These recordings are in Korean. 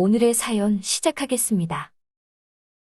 오늘의 사연 시작하겠습니다.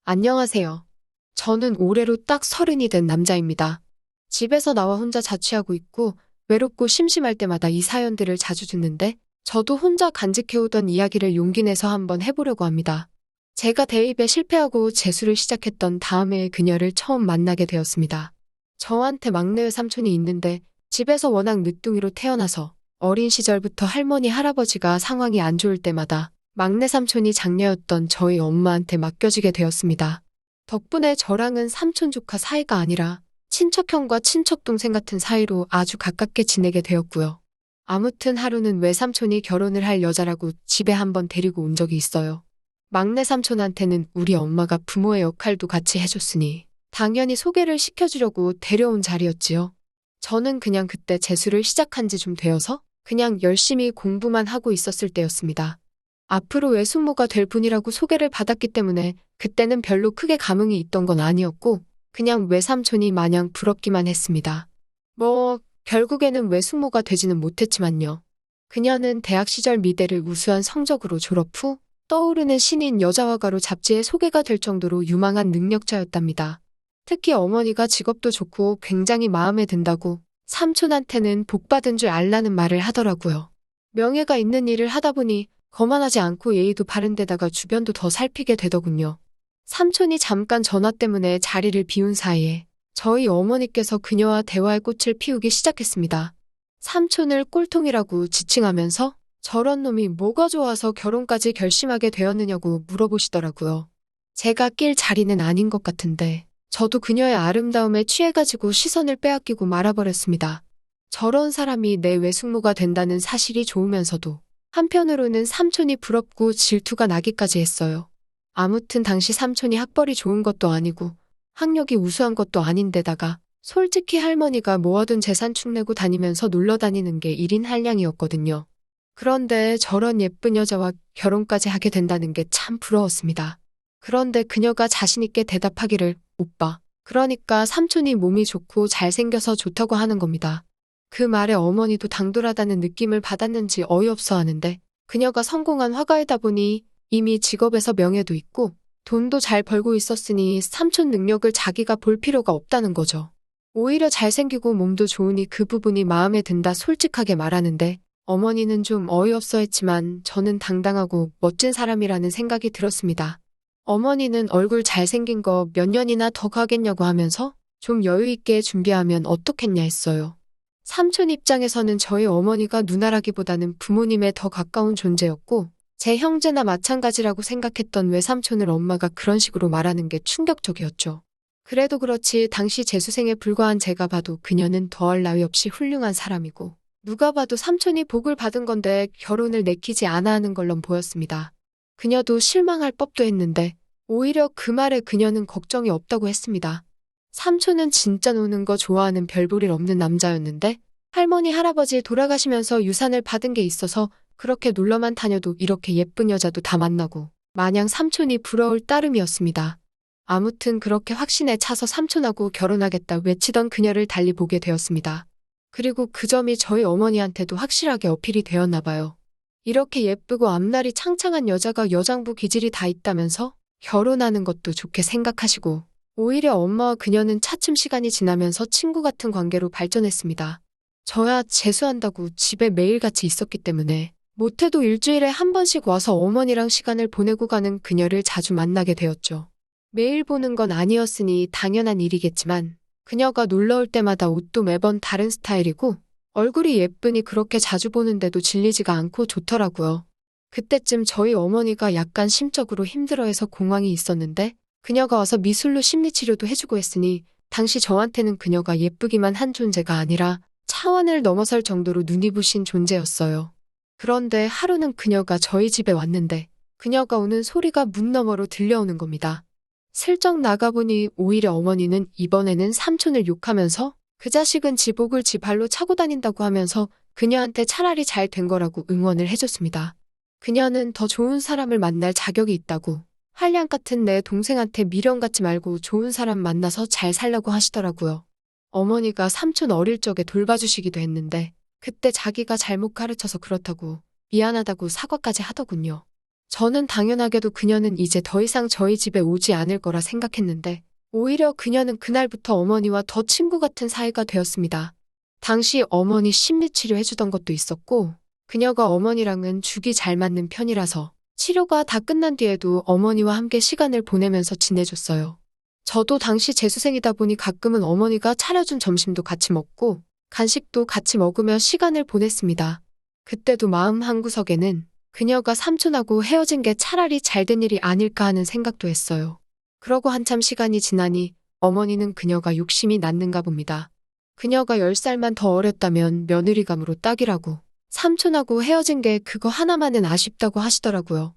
안녕하세요. 저는 올해로 딱 서른이 된 남자입니다. 집에서 나와 혼자 자취하고 있고 외롭고 심심할 때마다 이 사연들을 자주 듣는데 저도 혼자 간직해오던 이야기를 용기 내서 한번 해보려고 합니다. 제가 대입에 실패하고 재수를 시작했던 다음 해에 그녀를 처음 만나게 되었습니다. 저한테 막내 외삼촌이 있는데 집에서 워낙 늦둥이로 태어나서 어린 시절부터 할머니 할아버지가 상황이 안 좋을 때마다 막내 삼촌이 장녀였던 저희 엄마한테 맡겨지게 되었습니다. 덕분에 저랑은 삼촌 조카 사이가 아니라 친척형과 친척동생 같은 사이로 아주 가깝게 지내게 되었고요. 아무튼 하루는 외삼촌이 결혼을 할 여자라고 집에 한번 데리고 온 적이 있어요. 막내 삼촌한테는 우리 엄마가 부모의 역할도 같이 해줬으니 당연히 소개를 시켜주려고 데려온 자리였지요. 저는 그냥 그때 재수를 시작한 지 좀 되어서 그냥 열심히 공부만 하고 있었을 때였습니다. 앞으로 외숙모가 될 분이라고 소개를 받았기 때문에 그때는 별로 크게 감흥이 있던 건 아니었고 그냥 외삼촌이 마냥 부럽기만 했습니다. 뭐 결국에는 외숙모가 되지는 못했지만요. 그녀는 대학 시절 미대를 우수한 성적으로 졸업 후 떠오르는 신인 여자화가로 잡지에 소개가 될 정도로 유망한 능력자였답니다. 특히 어머니가 직업도 좋고 굉장히 마음에 든다고 삼촌한테는 복받은 줄 알라는 말을 하더라고요. 명예가 있는 일을 하다 보니 거만하지 않고 예의도 바른 데다가 주변도 더 살피게 되더군요. 삼촌이 잠깐 전화 때문에 자리를 비운 사이에 저희 어머니께서 그녀와 대화의 꽃을 피우기 시작했습니다. 삼촌을 꼴통이라고 지칭하면서 저런 놈이 뭐가 좋아서 결혼까지 결심하게 되었느냐고 물어보시더라고요. 제가 낄 자리는 아닌 것 같은데 저도 그녀의 아름다움에 취해가지고 시선을 빼앗기고 말아버렸습니다. 저런 사람이 내 외숙모가 된다는 사실이 좋으면서도 한편으로는 삼촌이 부럽고 질투가 나기까지 했어요. 아무튼 당시 삼촌이 학벌이 좋은 것도 아니고 학력이 우수한 것도 아닌데다가 솔직히 할머니가 모아둔 재산 축내고 다니면서 놀러 다니는 게 1인 한량이었거든요. 그런데 저런 예쁜 여자와 결혼까지 하게 된다는 게 참 부러웠습니다. 그런데 그녀가 자신있게 대답하기를, 오빠. 그러니까 삼촌이 몸이 좋고 잘생겨서 좋다고 하는 겁니다. 그 말에 어머니도 당돌하다는 느낌을 받았는지 어이없어 하는데, 그녀가 성공한 화가이다 보니 이미 직업에서 명예도 있고, 돈도 잘 벌고 있었으니 삼촌 능력을 자기가 볼 필요가 없다는 거죠. 오히려 잘생기고 몸도 좋으니 그 부분이 마음에 든다 솔직하게 말하는데, 어머니는 좀 어이없어 했지만 저는 당당하고 멋진 사람이라는 생각이 들었습니다. 어머니는 얼굴 잘생긴 거 몇 년이나 더 가겠냐고 하면서 좀 여유 있게 준비하면 어떻겠냐 했어요. 삼촌 입장에서는 저희 어머니가 누나라기보다는 부모님에 더 가까운 존재였고 제 형제나 마찬가지라고 생각했던 외삼촌을 엄마가 그런 식으로 말하는 게 충격적이었죠. 그래도 그렇지 당시 재수생에 불과한 제가 봐도 그녀는 더할 나위 없이 훌륭한 사람이고 누가 봐도 삼촌이 복을 받은 건데 결혼을 내키지 않아 하는 걸론 보였습니다. 그녀도 실망할 법도 했는데 오히려 그 말에 그녀는 걱정이 없다고 했습니다. 삼촌은 진짜 노는 거 좋아하는 별볼일 없는 남자였는데 할머니 할아버지 돌아가시면서 유산을 받은 게 있어서 그렇게 놀러만 다녀도 이렇게 예쁜 여자도 다 만나고 마냥 삼촌이 부러울 따름이었습니다. 아무튼 그렇게 확신에 차서 삼촌하고 결혼하겠다 외치던 그녀를 달리 보게 되었습니다. 그리고 그 점이 저희 어머니한테도 확실하게 어필이 되었나 봐요. 이렇게 예쁘고 앞날이 창창한 여자가 여장부 기질이 다 있다면서 결혼하는 것도 좋게 생각하시고 오히려 엄마와 그녀는 차츰 시간이 지나면서 친구 같은 관계로 발전했습니다. 저야 재수한다고 집에 매일같이 있었기 때문에 못해도 일주일에 한 번씩 와서 어머니랑 시간을 보내고 가는 그녀를 자주 만나게 되었죠. 매일 보는 건 아니었으니 당연한 일이겠지만 그녀가 놀러 올 때마다 옷도 매번 다른 스타일이고 얼굴이 예쁘니 그렇게 자주 보는데도 질리지가 않고 좋더라고요. 그때쯤 저희 어머니가 약간 심적으로 힘들어해서 공황이 있었는데 그녀가 와서 미술로 심리치료도 해주고 했으니 당시 저한테는 그녀가 예쁘기만 한 존재가 아니라 차원을 넘어설 정도로 눈이 부신 존재였어요. 그런데 하루는 그녀가 저희 집에 왔는데 그녀가 오는 소리가 문 너머로 들려오는 겁니다. 슬쩍 나가보니 오히려 어머니는 이번에는 삼촌을 욕하면서 그 자식은 지복을 지 발로 차고 다닌다고 하면서 그녀한테 차라리 잘 된 거라고 응원을 해줬습니다. 그녀는 더 좋은 사람을 만날 자격이 있다고 한량 같은 내 동생한테 미련 갖지 말고 좋은 사람 만나서 잘 살라고 하시더라고요. 어머니가 삼촌 어릴 적에 돌봐주시기도 했는데 그때 자기가 잘못 가르쳐서 그렇다고 미안하다고 사과까지 하더군요. 저는 당연하게도 그녀는 이제 더 이상 저희 집에 오지 않을 거라 생각했는데 오히려 그녀는 그날부터 어머니와 더 친구 같은 사이가 되었습니다. 당시 어머니 심리치료 해주던 것도 있었고 그녀가 어머니랑은 죽이 잘 맞는 편이라서 치료가 다 끝난 뒤에도 어머니와 함께 시간을 보내면서 지내줬어요. 저도 당시 재수생이다 보니 가끔은 어머니가 차려준 점심도 같이 먹고 간식도 같이 먹으며 시간을 보냈습니다. 그때도 마음 한구석에는 그녀가 삼촌하고 헤어진 게 차라리 잘된 일이 아닐까 하는 생각도 했어요. 그러고 한참 시간이 지나니 어머니는 그녀가 욕심이 났는가 봅니다. 그녀가 10살만 더 어렸다면 며느리감으로 딱이라고 삼촌하고 헤어진 게 그거 하나만은 아쉽다고 하시더라고요.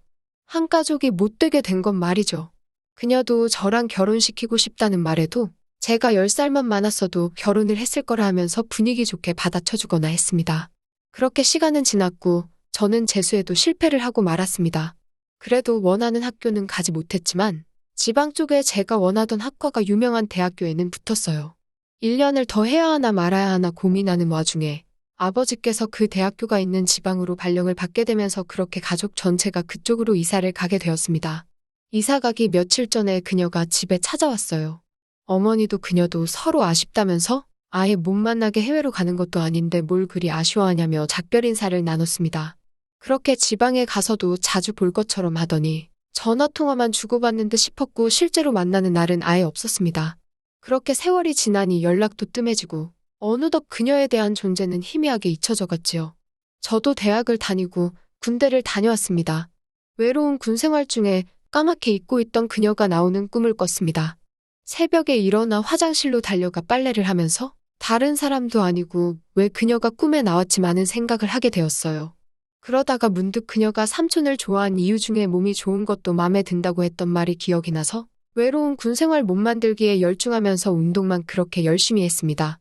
한 가족이 못되게 된 건 말이죠. 그녀도 저랑 결혼시키고 싶다는 말에도 제가 10살만 많았어도 결혼을 했을 거라 하면서 분위기 좋게 받아쳐주거나 했습니다. 그렇게 시간은 지났고 저는 재수에도 실패를 하고 말았습니다. 그래도 원하는 학교는 가지 못했지만 지방 쪽에 제가 원하던 학과가 유명한 대학교에는 붙었어요. 1년을 더 해야 하나 말아야 하나 고민하는 와중에 아버지께서 그 대학교가 있는 지방으로 발령을 받게 되면서 그렇게 가족 전체가 그쪽으로 이사를 가게 되었습니다. 이사 가기 며칠 전에 그녀가 집에 찾아왔어요. 어머니도 그녀도 서로 아쉽다면서 아예 못 만나게 해외로 가는 것도 아닌데 뭘 그리 아쉬워하냐며 작별 인사를 나눴습니다. 그렇게 지방에 가서도 자주 볼 것처럼 하더니 전화 통화만 주고받는 듯 싶었고 실제로 만나는 날은 아예 없었습니다. 그렇게 세월이 지나니 연락도 뜸해지고 어느덧 그녀에 대한 존재는 희미하게 잊혀져 갔지요. 저도 대학을 다니고 군대를 다녀왔습니다. 외로운 군 생활 중에 까맣게 잊고 있던 그녀가 나오는 꿈을 꿨습니다. 새벽에 일어나 화장실로 달려가 빨래를 하면서 다른 사람도 아니고 왜 그녀가 꿈에 나왔지 많은 생각을 하게 되었어요. 그러다가 문득 그녀가 삼촌을 좋아한 이유 중에 몸이 좋은 것도 마음에 든다고 했던 말이 기억이 나서 외로운 군 생활 못 만들기에 열중하면서 운동만 그렇게 열심히 했습니다.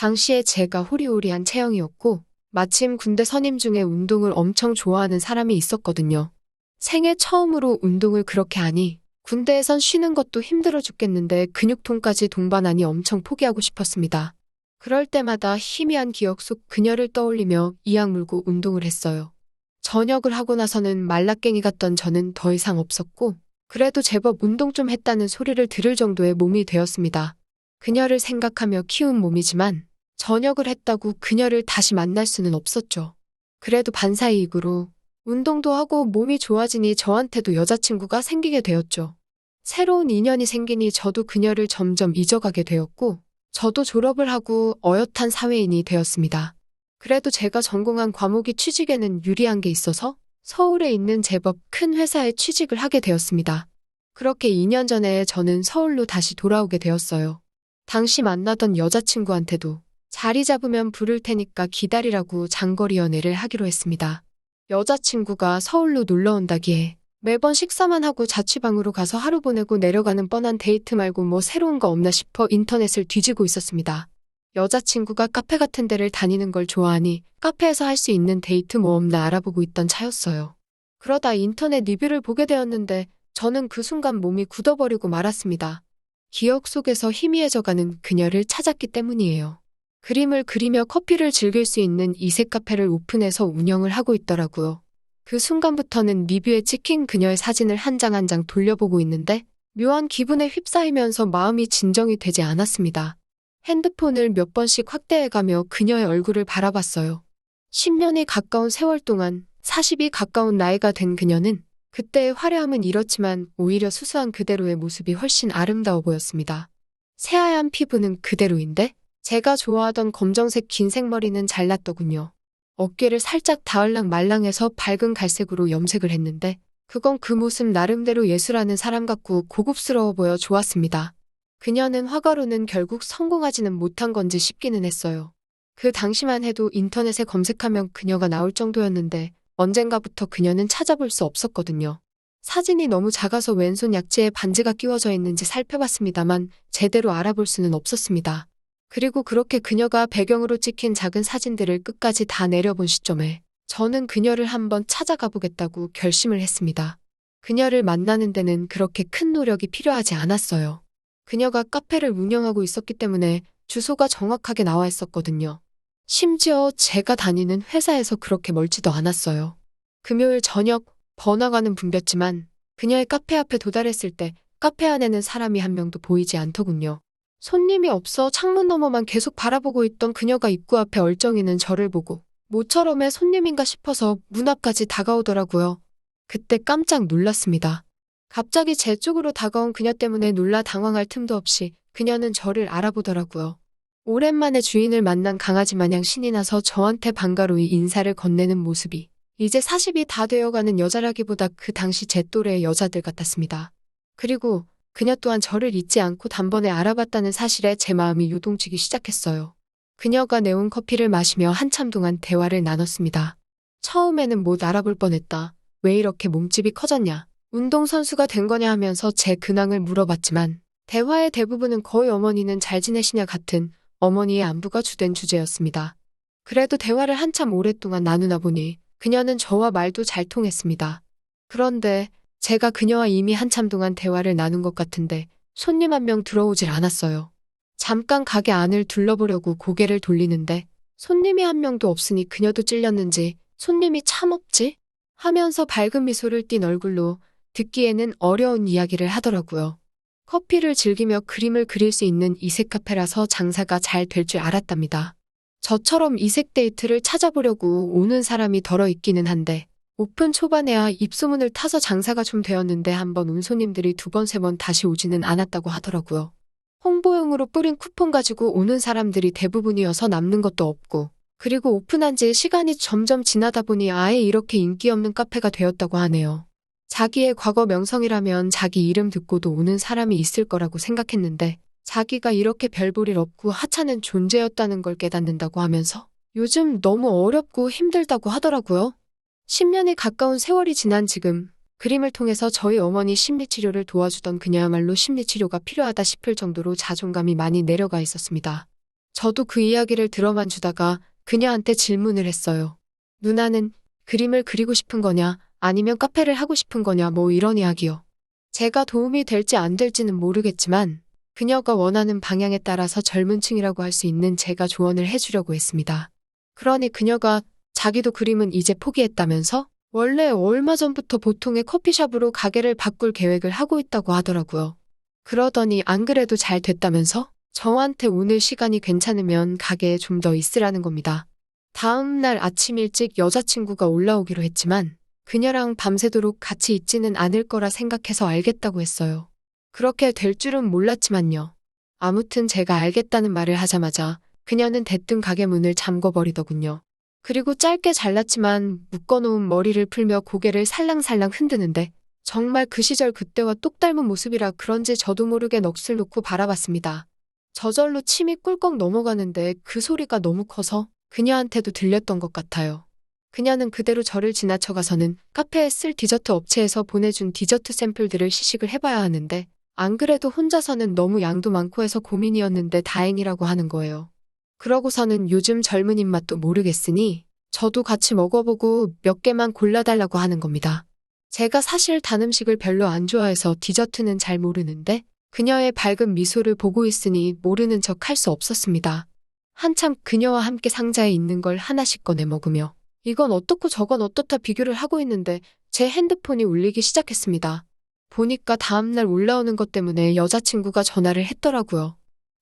당시에 제가 호리호리한 체형이었고 마침 군대 선임 중에 운동을 엄청 좋아하는 사람이 있었거든요. 생애 처음으로 운동을 그렇게 하니 군대에선 쉬는 것도 힘들어 죽겠는데 근육통까지 동반하니 엄청 포기하고 싶었습니다. 그럴 때마다 희미한 기억 속 그녀를 떠올리며 이악 물고 운동을 했어요. 저녁을 하고 나서는 말라깽이 같던 저는 더 이상 없었고 그래도 제법 운동 좀 했다는 소리를 들을 정도의 몸이 되었습니다. 그녀를 생각하며 키운 몸이지만 저녁을 했다고 그녀를 다시 만날 수는 없었죠. 그래도 반사이익으로 운동도 하고 몸이 좋아지니 저한테도 여자친구가 생기게 되었죠. 새로운 인연이 생기니 저도 그녀를 점점 잊어가게 되었고, 저도 졸업을 하고 어엿한 사회인이 되었습니다. 그래도 제가 전공한 과목이 취직에는 유리한 게 있어서 서울에 있는 제법 큰 회사에 취직을 하게 되었습니다. 그렇게 2년 전에 저는 서울로 다시 돌아오게 되었어요. 당시 만나던 여자친구한테도 자리 잡으면 부를 테니까 기다리라고 장거리 연애를 하기로 했습니다. 여자친구가 서울로 놀러 온다기에 매번 식사만 하고 자취방으로 가서 하루 보내고 내려가는 뻔한 데이트 말고 뭐 새로운 거 없나 싶어 인터넷을 뒤지고 있었습니다. 여자친구가 카페 같은 데를 다니는 걸 좋아하니 카페에서 할 수 있는 데이트 뭐 없나 알아보고 있던 차였어요. 그러다 인터넷 리뷰를 보게 되었는데 저는 그 순간 몸이 굳어버리고 말았습니다. 기억 속에서 희미해져가는 그녀를 찾았기 때문이에요. 그림을 그리며 커피를 즐길 수 있는 이색 카페를 오픈해서 운영을 하고 있더라고요. 그 순간부터는 리뷰에 찍힌 그녀의 사진을 한 장 한 장 돌려보고 있는데 묘한 기분에 휩싸이면서 마음이 진정이 되지 않았습니다. 핸드폰을 몇 번씩 확대해가며 그녀의 얼굴을 바라봤어요. 10년이 가까운 세월 동안 40이 가까운 나이가 된 그녀는 그때의 화려함은 이렇지만 오히려 수수한 그대로의 모습이 훨씬 아름다워 보였습니다. 새하얀 피부는 그대로인데 제가 좋아하던 검정색 긴 생머리는 잘났더군요. 어깨를 살짝 닿을랑 말랑해서 밝은 갈색으로 염색을 했는데 그건 그 모습 나름대로 예술하는 사람 같고 고급스러워 보여 좋았습니다. 그녀는 화가로는 결국 성공하지는 못한 건지 싶기는 했어요. 그 당시만 해도 인터넷에 검색하면 그녀가 나올 정도였는데 언젠가부터 그녀는 찾아볼 수 없었거든요. 사진이 너무 작아서 왼손 약지에 반지가 끼워져 있는지 살펴봤습니다만 제대로 알아볼 수는 없었습니다. 그리고 그렇게 그녀가 배경으로 찍힌 작은 사진들을 끝까지 다 내려본 시점에 저는 그녀를 한번 찾아가 보겠다고 결심을 했습니다. 그녀를 만나는 데는 그렇게 큰 노력이 필요하지 않았어요. 그녀가 카페를 운영하고 있었기 때문에 주소가 정확하게 나와 있었거든요. 심지어 제가 다니는 회사에서 그렇게 멀지도 않았어요. 금요일 저녁 번화가는 붐볐지만 그녀의 카페 앞에 도달했을 때 카페 안에는 사람이 한 명도 보이지 않더군요. 손님이 없어 창문 너머만 계속 바라보고 있던 그녀가 입구 앞에 얼쩡이는 저를 보고 모처럼의 손님인가 싶어서 문 앞까지 다가오더라고요. 그때 깜짝 놀랐습니다. 갑자기 제 쪽으로 다가온 그녀 때문에 놀라 당황할 틈도 없이 그녀는 저를 알아보더라고요. 오랜만에 주인을 만난 강아지 마냥 신이 나서 저한테 반가로이 인사를 건네는 모습이 이제 40이 다 되어가는 여자라기보다 그 당시 제 또래의 여자들 같았습니다. 그리고 그녀 또한 저를 잊지 않고 단번에 알아봤다는 사실에 제 마음이 요동치기 시작했어요. 그녀가 내온 커피를 마시며 한참 동안 대화를 나눴습니다. 처음에는 못 알아볼 뻔했다. 왜 이렇게 몸집이 커졌냐? 운동선수가 된 거냐 하면서 제 근황을 물어봤지만 대화의 대부분은 거의 어머니는 잘 지내시냐 같은 어머니의 안부가 주된 주제였습니다. 그래도 대화를 한참 오랫동안 나누나 보니 그녀는 저와 말도 잘 통했습니다. 그런데 제가 그녀와 이미 한참 동안 대화를 나눈 것 같은데 손님 한 명 들어오질 않았어요. 잠깐 가게 안을 둘러보려고 고개를 돌리는데 손님이 한 명도 없으니 그녀도 찔렸는지 손님이 참 없지? 하면서 밝은 미소를 띤 얼굴로 듣기에는 어려운 이야기를 하더라고요. 커피를 즐기며 그림을 그릴 수 있는 이색 카페라서 장사가 잘 될 줄 알았답니다. 저처럼 이색 데이트를 찾아보려고 오는 사람이 덜어 있기는 한데 오픈 초반에야 입소문을 타서 장사가 좀 되었는데 한번 온 손님들이 두 번, 세 번 다시 오지는 않았다고 하더라고요. 홍보용으로 뿌린 쿠폰 가지고 오는 사람들이 대부분이어서 남는 것도 없고 그리고 오픈한 지 시간이 점점 지나다 보니 아예 이렇게 인기 없는 카페가 되었다고 하네요. 자기의 과거 명성이라면 자기 이름 듣고도 오는 사람이 있을 거라고 생각했는데 자기가 이렇게 별볼일 없고 하찮은 존재였다는 걸 깨닫는다고 하면서 요즘 너무 어렵고 힘들다고 하더라고요. 10년이 가까운 세월이 지난 지금 그림을 통해서 저희 어머니 심리치료를 도와주던 그녀야말로 심리치료가 필요하다 싶을 정도로 자존감이 많이 내려가 있었습니다. 저도 그 이야기를 들어만 주다가 그녀한테 질문을 했어요. 누나는 그림을 그리고 싶은 거냐 아니면 카페를 하고 싶은 거냐 뭐 이런 이야기요. 제가 도움이 될지 안 될지는 모르겠지만 그녀가 원하는 방향에 따라서 젊은 층이라고 할 수 있는 제가 조언을 해주려고 했습니다. 그러니 그녀가 자기도 그림은 이제 포기했다면서 원래 얼마 전부터 보통의 커피숍으로 가게를 바꿀 계획을 하고 있다고 하더라고요. 그러더니 안 그래도 잘 됐다면서 저한테 오늘 시간이 괜찮으면 가게에 좀 더 있으라는 겁니다. 다음 날 아침 일찍 여자친구가 올라오기로 했지만 그녀랑 밤새도록 같이 있지는 않을 거라 생각해서 알겠다고 했어요. 그렇게 될 줄은 몰랐지만요. 아무튼 제가 알겠다는 말을 하자마자 그녀는 대뜸 가게 문을 잠궈버리더군요. 그리고 짧게 잘랐지만 묶어놓은 머리를 풀며 고개를 살랑살랑 흔드는데 정말 그 시절 그때와 똑 닮은 모습이라 그런지 저도 모르게 넋을 놓고 바라봤습니다. 저절로 침이 꿀꺽 넘어가는데 그 소리가 너무 커서 그녀한테도 들렸던 것 같아요. 그녀는 그대로 저를 지나쳐가서는 카페에 쓸 디저트 업체에서 보내준 디저트 샘플들을 시식을 해봐야 하는데 안 그래도 혼자서는 너무 양도 많고 해서 고민이었는데 다행이라고 하는 거예요. 그러고서는 요즘 젊은 입맛도 모르겠으니 저도 같이 먹어보고 몇 개만 골라달라고 하는 겁니다. 제가 사실 단 음식을 별로 안 좋아해서 디저트는 잘 모르는데 그녀의 밝은 미소를 보고 있으니 모르는 척 할 수 없었습니다. 한참 그녀와 함께 상자에 있는 걸 하나씩 꺼내 먹으며 이건 어떻고 저건 어떻다 비교를 하고 있는데 제 핸드폰이 울리기 시작했습니다. 보니까 다음날 올라오는 것 때문에 여자친구가 전화를 했더라고요.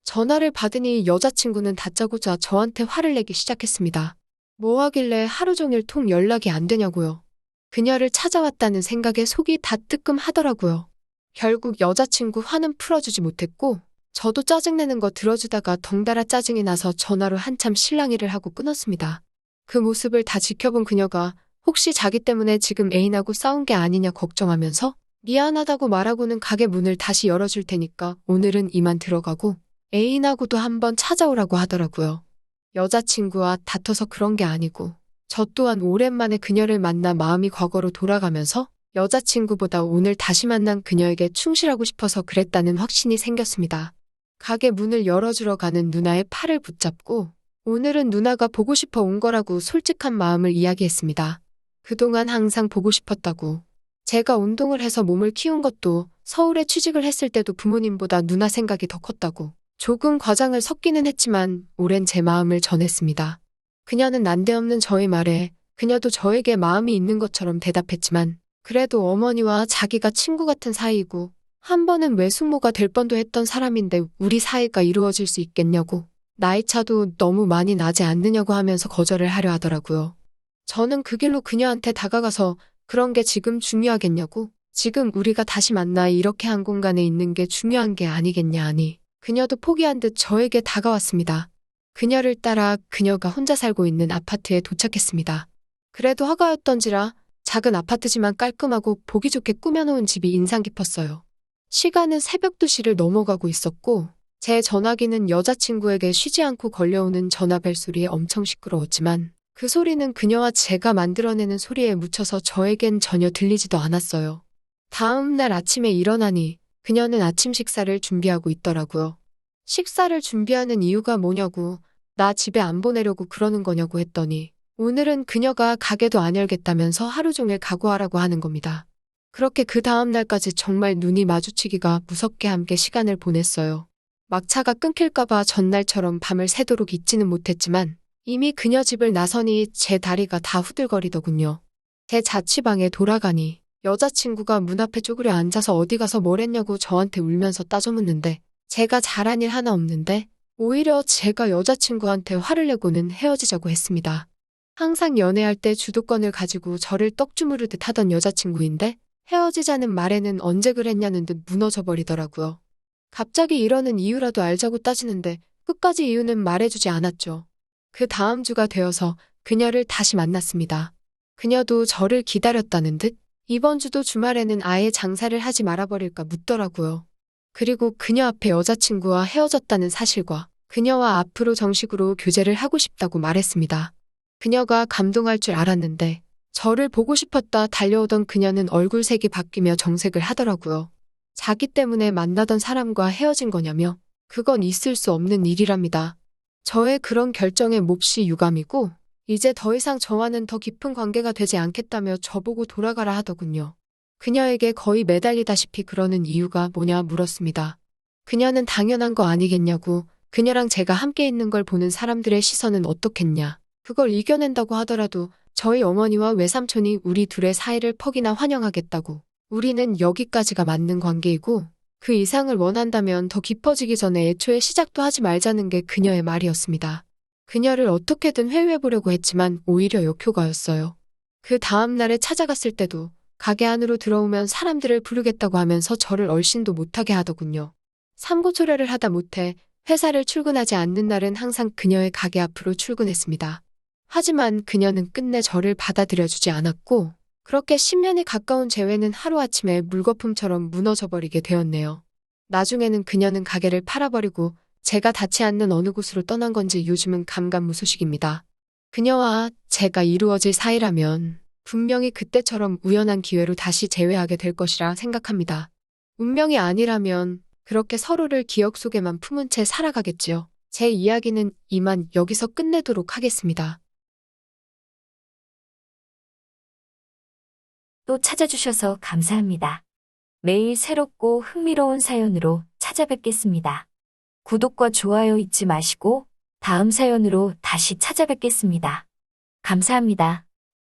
전화를 받으니 여자친구는 다짜고짜 저한테 화를 내기 시작했습니다. 뭐 하길래 하루 종일 통 연락이 안 되냐고요. 그녀를 찾아왔다는 생각에 속이 다 뜨끔하더라고요. 결국 여자친구 화는 풀어주지 못했고 저도 짜증내는 거 들어주다가 덩달아 짜증이 나서 전화로 한참 실랑이를 하고 끊었습니다. 그 모습을 다 지켜본 그녀가 혹시 자기 때문에 지금 애인하고 싸운 게 아니냐 걱정하면서 미안하다고 말하고는 가게 문을 다시 열어줄 테니까 오늘은 이만 들어가고 애인하고도 한번 찾아오라고 하더라고요. 여자친구와 다퉈서 그런 게 아니고 저 또한 오랜만에 그녀를 만나 마음이 과거로 돌아가면서 여자친구보다 오늘 다시 만난 그녀에게 충실하고 싶어서 그랬다는 확신이 생겼습니다. 가게 문을 열어주러 가는 누나의 팔을 붙잡고 오늘은 누나가 보고 싶어 온 거라고 솔직한 마음을 이야기했습니다. 그동안 항상 보고 싶었다고. 제가 운동을 해서 몸을 키운 것도 서울에 취직을 했을 때도 부모님보다 누나 생각이 더 컸다고. 조금 과장을 섞기는 했지만 오랜 제 마음을 전했습니다. 그녀는 난데없는 저의 말에 그녀도 저에게 마음이 있는 것처럼 대답했지만 그래도 어머니와 자기가 친구 같은 사이이고 한 번은 외숙모가 될 뻔도 했던 사람인데 우리 사이가 이루어질 수 있겠냐고 나이 차도 너무 많이 나지 않느냐고 하면서 거절을 하려 하더라고요. 저는 그 길로 그녀한테 다가가서 그런 게 지금 중요하겠냐고 지금 우리가 다시 만나 이렇게 한 공간에 있는 게 중요한 게 아니겠냐 하니 그녀도 포기한 듯 저에게 다가왔습니다. 그녀를 따라 그녀가 혼자 살고 있는 아파트에 도착했습니다. 그래도 허가였던지라 작은 아파트지만 깔끔하고 보기 좋게 꾸며놓은 집이 인상 깊었어요. 시간은 새벽 2시를 넘어가고 있었고 제 전화기는 여자친구에게 쉬지 않고 걸려오는 전화벨 소리에 엄청 시끄러웠지만 그 소리는 그녀와 제가 만들어내는 소리에 묻혀서 저에겐 전혀 들리지도 않았어요. 다음 날 아침에 일어나니 그녀는 아침 식사를 준비하고 있더라고요. 식사를 준비하는 이유가 뭐냐고 나 집에 안 보내려고 그러는 거냐고 했더니 오늘은 그녀가 가게도 안 열겠다면서 하루 종일 각오하라고 하는 겁니다. 그렇게 그 다음 날까지 정말 눈이 마주치기가 무섭게 함께 시간을 보냈어요. 막차가 끊길까봐 전날처럼 밤을 새도록 잊지는 못했지만 이미 그녀 집을 나서니 제 다리가 다 후들거리더군요. 제 자취방에 돌아가니 여자친구가 문 앞에 쪼그려 앉아서 어디 가서 뭘 했냐고 저한테 울면서 따져묻는데 제가 잘한 일 하나 없는데 오히려 제가 여자친구한테 화를 내고는 헤어지자고 했습니다. 항상 연애할 때 주도권을 가지고 저를 떡주무르듯 하던 여자친구인데 헤어지자는 말에는 언제 그랬냐는 듯 무너져 버리더라고요. 갑자기 이러는 이유라도 알자고 따지는데 끝까지 이유는 말해주지 않았죠. 그 다음 주가 되어서 그녀를 다시 만났습니다. 그녀도 저를 기다렸다는 듯 이번 주도 주말에는 아예 장사를 하지 말아버릴까 묻더라고요. 그리고 그녀 앞에 여자친구와 헤어졌다는 사실과 그녀와 앞으로 정식으로 교제를 하고 싶다고 말했습니다. 그녀가 감동할 줄 알았는데 저를 보고 싶었다 달려오던 그녀는 얼굴색이 바뀌며 정색을 하더라고요. 자기 때문에 만나던 사람과 헤어진 거냐며 그건 있을 수 없는 일이랍니다. 저의 그런 결정에 몹시 유감이고 이제 더 이상 저와는 더 깊은 관계가 되지 않겠다며 저보고 돌아가라 하더군요. 그녀에게 거의 매달리다시피 그러는 이유가 뭐냐 물었습니다. 그녀는 당연한 거 아니겠냐고 그녀랑 제가 함께 있는 걸 보는 사람들의 시선은 어떻겠냐. 그걸 이겨낸다고 하더라도 저희 어머니와 외삼촌이 우리 둘의 사이를 퍽이나 환영하겠다고. 우리는 여기까지가 맞는 관계이고 그 이상을 원한다면 더 깊어지기 전에 애초에 시작도 하지 말자는 게 그녀의 말이었습니다. 그녀를 어떻게든 회유해보려고 했지만 오히려 역효과였어요. 그 다음 날에 찾아갔을 때도 가게 안으로 들어오면 사람들을 부르겠다고 하면서 저를 얼씬도 못하게 하더군요. 삼고초려를 하다 못해 회사를 출근하지 않는 날은 항상 그녀의 가게 앞으로 출근했습니다. 하지만 그녀는 끝내 저를 받아들여주지 않았고 그렇게 10년이 가까운 재회는 하루아침에 물거품처럼 무너져버리게 되었네요. 나중에는 그녀는 가게를 팔아버리고 제가 닿지 않는 어느 곳으로 떠난 건지 요즘은 감감무소식입니다. 그녀와 제가 이루어질 사이라면 분명히 그때처럼 우연한 기회로 다시 재회하게 될 것이라 생각합니다. 운명이 아니라면 그렇게 서로를 기억 속에만 품은 채 살아가겠지요. 제 이야기는 이만 여기서 끝내도록 하겠습니다. 또 찾아주셔서 감사합니다. 매일 새롭고 흥미로운 사연으로 찾아뵙겠습니다. 구독과 좋아요 잊지 마시고 다음 사연으로 다시 찾아뵙겠습니다. 감사합니다.